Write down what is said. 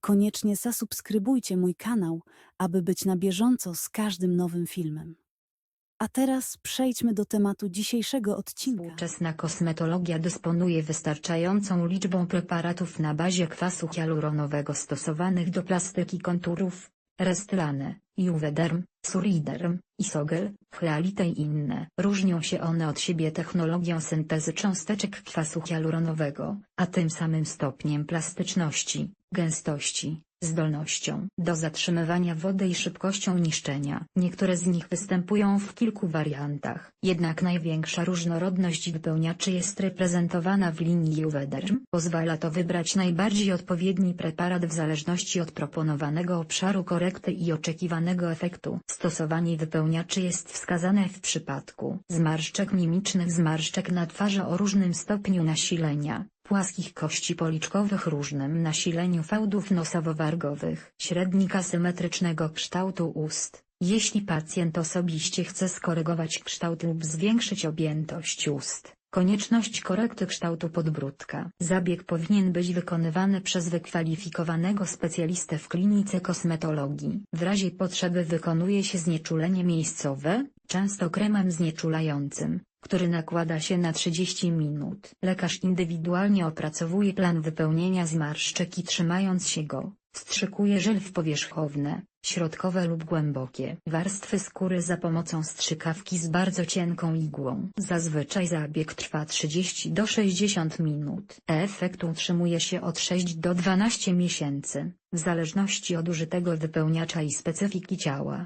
koniecznie zasubskrybujcie mój kanał, aby być na bieżąco z każdym nowym filmem. A teraz przejdźmy do tematu dzisiejszego odcinka. Współczesna kosmetologia dysponuje wystarczającą liczbą preparatów na bazie kwasu hialuronowego stosowanych do plastyki konturów, Restylane, Juvederm, Suriderm, Isogel, Hyalite i inne. Różnią się one od siebie technologią syntezy cząsteczek kwasu hialuronowego, a tym samym stopniem plastyczności, gęstości, zdolnością do zatrzymywania wody i szybkością niszczenia. Niektóre z nich występują w kilku wariantach. Jednak największa różnorodność wypełniaczy jest reprezentowana w linii Juvederm. Pozwala to wybrać najbardziej odpowiedni preparat w zależności od proponowanego obszaru korekty i oczekiwanego efektu. Stosowanie wypełniaczy jest wskazane w przypadku zmarszczek mimicznych zmarszczek na twarzy o różnym stopniu nasilenia, płaskich kości policzkowych różnym nasileniu fałdów nosowo-wargowych, średnika symetrycznego kształtu ust. Jeśli pacjent osobiście chce skorygować kształt lub zwiększyć objętość ust, konieczność korekty kształtu podbródka. Zabieg powinien być wykonywany przez wykwalifikowanego specjalistę w klinice kosmetologii. W razie potrzeby wykonuje się znieczulenie miejscowe, często kremem znieczulającym, który nakłada się na 30 minut. Lekarz indywidualnie opracowuje plan wypełnienia zmarszczek i trzymając się go, wstrzykuje żel w powierzchowne, środkowe lub głębokie warstwy skóry za pomocą strzykawki z bardzo cienką igłą. Zazwyczaj zabieg trwa 30 do 60 minut. Efekt utrzymuje się od 6 do 12 miesięcy, w zależności od użytego wypełniacza i specyfiki ciała.